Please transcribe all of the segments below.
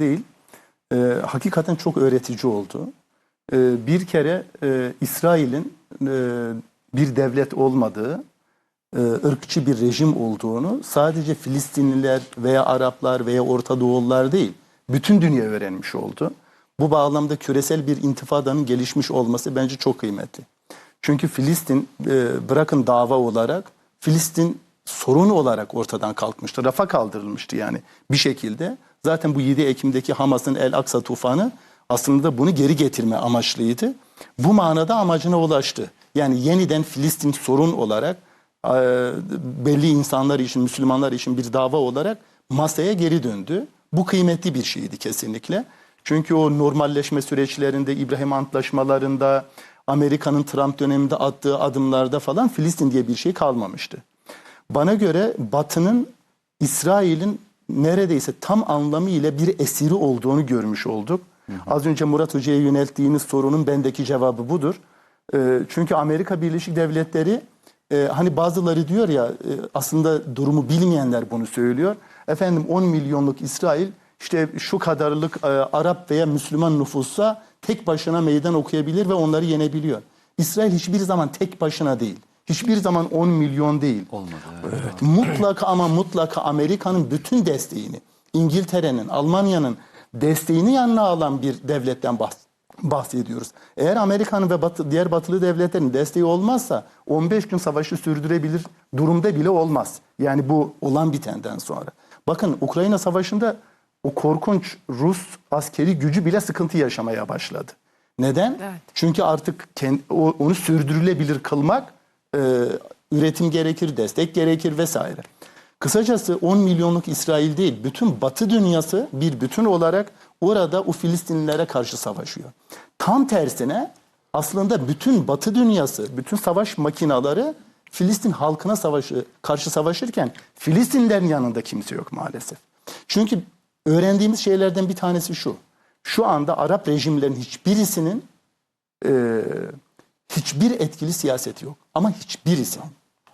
değil. E, hakikaten çok öğretici oldu. E, bir kere e, İsrail'in e, bir devlet olmadığı, e, ırkçı bir rejim olduğunu sadece Filistinliler veya Araplar veya Orta Doğulular değil, bütün dünya öğrenmiş oldu. Bu bağlamda küresel bir intifadanın gelişmiş olması bence çok kıymetli. Çünkü Filistin e, bırakın dava olarak Filistin sorun olarak ortadan kalkmıştı. Rafa kaldırılmıştı yani bir şekilde. Zaten bu 7 Ekim'deki Hamas'ın El Aksa tufanı aslında bunu geri getirme amaçlıydı. Bu manada amacına ulaştı. Yani yeniden Filistin sorun olarak e, belli insanlar için, Müslümanlar için bir dava olarak masaya geri döndü. Bu kıymetli bir şeydi kesinlikle. Çünkü o normalleşme süreçlerinde, İbrahim Antlaşmalarında, Amerika'nın Trump döneminde attığı adımlarda falan Filistin diye bir şey kalmamıştı. Bana göre Batı'nın İsrail'in neredeyse tam anlamıyla bir esiri olduğunu görmüş olduk. Az önce Murat Hoca'ya yönelttiğiniz sorunun bendeki cevabı budur. Ee, çünkü Amerika Birleşik Devletleri e, hani bazıları diyor ya e, aslında durumu bilmeyenler bunu söylüyor. Efendim 10 milyonluk İsrail işte şu kadarlık e, Arap veya Müslüman nüfusa tek başına meydan okuyabilir ve onları yenebiliyor. İsrail hiçbir zaman tek başına değil. Hiçbir zaman 10 milyon değil. Olmadı. Evet. Evet, mutlaka ama mutlaka Amerika'nın bütün desteğini, İngiltere'nin, Almanya'nın desteğini yanına alan bir devletten bahs- bahsediyoruz. Eğer Amerika'nın ve batı, diğer batılı devletlerin desteği olmazsa 15 gün savaşı sürdürebilir durumda bile olmaz. Yani bu olan bitenden sonra. Bakın Ukrayna Savaşı'nda o korkunç Rus askeri gücü bile sıkıntı yaşamaya başladı. Neden? Evet. Çünkü artık kend- o- onu sürdürülebilir kılmak e, üretim gerekir, destek gerekir vesaire. Kısacası 10 milyonluk İsrail değil, bütün Batı dünyası bir bütün olarak orada o Filistinlilere karşı savaşıyor. Tam tersine aslında bütün Batı dünyası, bütün savaş makinaları Filistin halkına savaşı karşı savaşırken Filistinlerin yanında kimse yok maalesef. Çünkü öğrendiğimiz şeylerden bir tanesi şu. Şu anda Arap rejimlerin hiçbirisinin e, hiçbir etkili siyaseti yok. Ama hiçbirisi.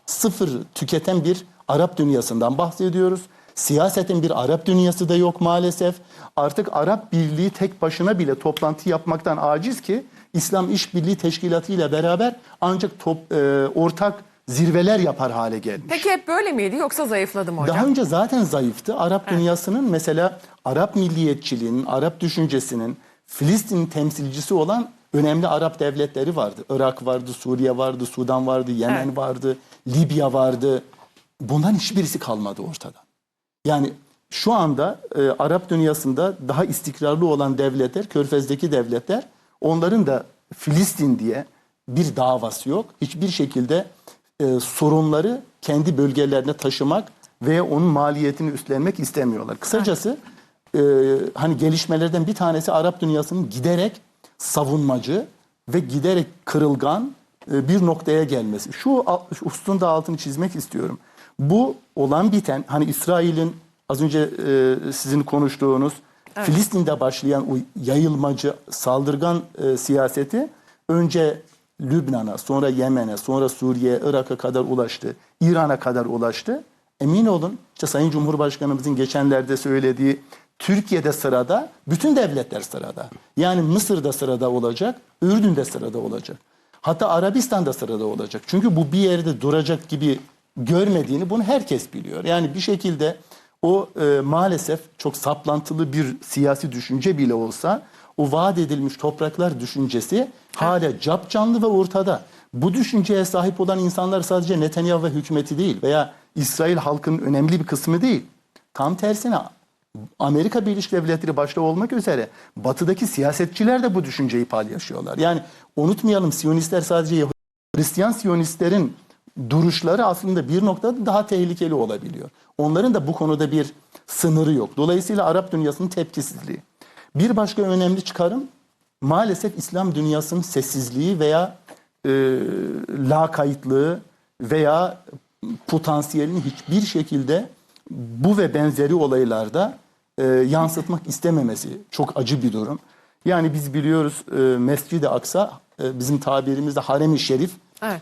Sıfır tüketen bir Arap dünyasından bahsediyoruz. Siyasetin bir Arap dünyası da yok maalesef. Artık Arap Birliği tek başına bile toplantı yapmaktan aciz ki İslam İşbirliği Teşkilatı ile beraber ancak top, e, ortak zirveler yapar hale gelmiş. Peki hep böyle miydi yoksa zayıfladı mı hocam? Daha önce zaten zayıftı. Arap dünyasının mesela Arap milliyetçiliğinin, Arap düşüncesinin Filistin temsilcisi olan önemli Arap devletleri vardı. Irak vardı, Suriye vardı, Sudan vardı, Yemen Evet. vardı, Libya vardı. Bundan hiçbirisi kalmadı ortadan. Yani şu anda e, Arap dünyasında daha istikrarlı olan devletler, Körfez'deki devletler, onların da Filistin diye bir davası yok. Hiçbir şekilde e, sorunları kendi bölgelerine taşımak ve onun maliyetini üstlenmek istemiyorlar. Kısacası e, hani gelişmelerden bir tanesi Arap dünyasının giderek savunmacı ve giderek kırılgan e, bir noktaya gelmesi. Şu, da altını çizmek istiyorum. Bu olan biten hani İsrail'in az önce e, sizin konuştuğunuz Filistin'de başlayan o yayılmacı saldırgan e, siyaseti önce Lübnan'a, sonra Yemen'e, sonra Suriye, Irak'a kadar ulaştı. İran'a kadar ulaştı. Emin olun işte Sayın Cumhurbaşkanımızın geçenlerde söylediği Türkiye'de sırada, bütün devletler sırada. Yani Mısır'da sırada olacak, Ürdün'de sırada olacak. Hatta Arabistan'da sırada olacak. Çünkü bu bir yerde duracak gibi görmediğini bunu herkes biliyor. Yani bir şekilde o e, maalesef çok saplantılı bir siyasi düşünce bile olsa o vaat edilmiş topraklar düşüncesi hala cap canlı ve ortada. Bu düşünceye sahip olan insanlar sadece Netanyahu ve hükümeti değil veya İsrail halkının önemli bir kısmı değil. Tam tersine Amerika Birleşik Devletleri başta olmak üzere batıdaki siyasetçiler de bu düşünceyi paylaşıyorlar. Yani unutmayalım Siyonistler sadece Yahudi, Hristiyan Siyonistlerin duruşları aslında bir noktada daha tehlikeli olabiliyor. Onların da bu konuda bir sınırı yok. Dolayısıyla Arap dünyasının tepkisizliği. Bir başka önemli çıkarım maalesef İslam dünyasının sessizliği veya e, lakaytlığı veya potansiyelini hiçbir şekilde bu ve benzeri olaylarda e, yansıtmak istememesi çok acı bir durum. Yani biz biliyoruz e, Mescid-i Aksa e, bizim tabirimizde harem-i şerif Evet.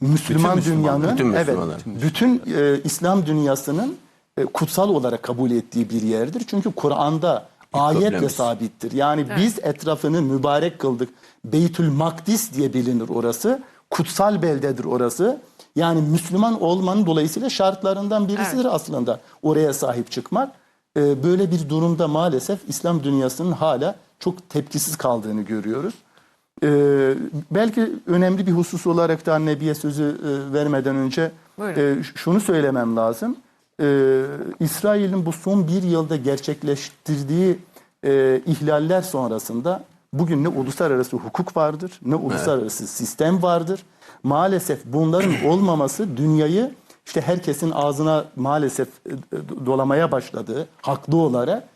Müslüman Bütün dünyanın bütün evet bütün e, İslam dünyasının e, kutsal olarak kabul ettiği bir yerdir. Çünkü Kur'an'da Ayetle problemimiz. sabittir. Yani biz etrafını mübarek kıldık. Beytül Makdis diye bilinir orası. Kutsal beldedir orası. Yani Müslüman olmanın dolayısıyla şartlarından birisidir aslında oraya sahip çıkmak. Ee, böyle bir durumda maalesef İslam dünyasının hala çok tepkisiz kaldığını görüyoruz. Ee, belki önemli bir husus olarak da Nebi'ye sözü e, vermeden önce Buyurun. e, şunu söylemem lazım. Ee, İsrail'in bu son bir yılda gerçekleştirdiği e, ihlaller sonrasında bugün ne uluslararası hukuk vardır ne uluslararası sistem vardır. Maalesef bunların olmaması dünyayı işte herkesin ağzına maalesef e, dolamaya başladığı haklı olarak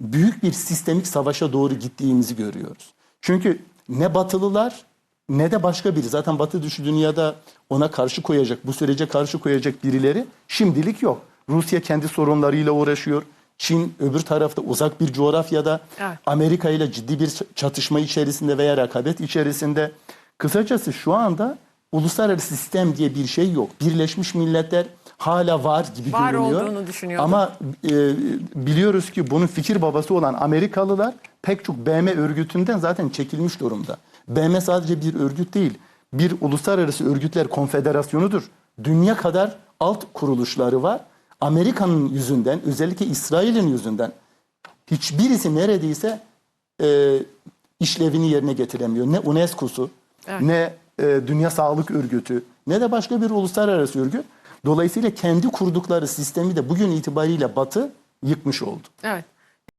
büyük bir sistemik savaşa doğru gittiğimizi görüyoruz. Çünkü ne batılılar ne de başka biri. Zaten batı dışı dünyada ona karşı koyacak, bu sürece karşı koyacak birileri şimdilik yok. Rusya kendi sorunlarıyla uğraşıyor. Çin öbür tarafta uzak bir coğrafyada Evet. Amerika ile ciddi bir çatışma içerisinde veya rekabet içerisinde. Kısacası şu anda uluslararası sistem diye bir şey yok. Birleşmiş Milletler hala var gibi Var görünüyor. olduğunu düşünüyordum. Ama e, biliyoruz ki bunun fikir babası olan Amerikalılar pek çok BM örgütünden zaten çekilmiş durumda. BM sadece bir örgüt değil. Bir uluslararası örgütler konfederasyonudur. Dünya kadar alt kuruluşları var. Amerika'nın yüzünden özellikle İsrail'in yüzünden hiçbirisi neredeyse e, işlevini yerine getiremiyor. Ne UNESCO'su, Evet. ne e, Dünya Sağlık Örgütü, ne de başka bir uluslararası örgüt. Dolayısıyla kendi kurdukları sistemi de bugün itibariyle Batı yıkmış oldu. Evet.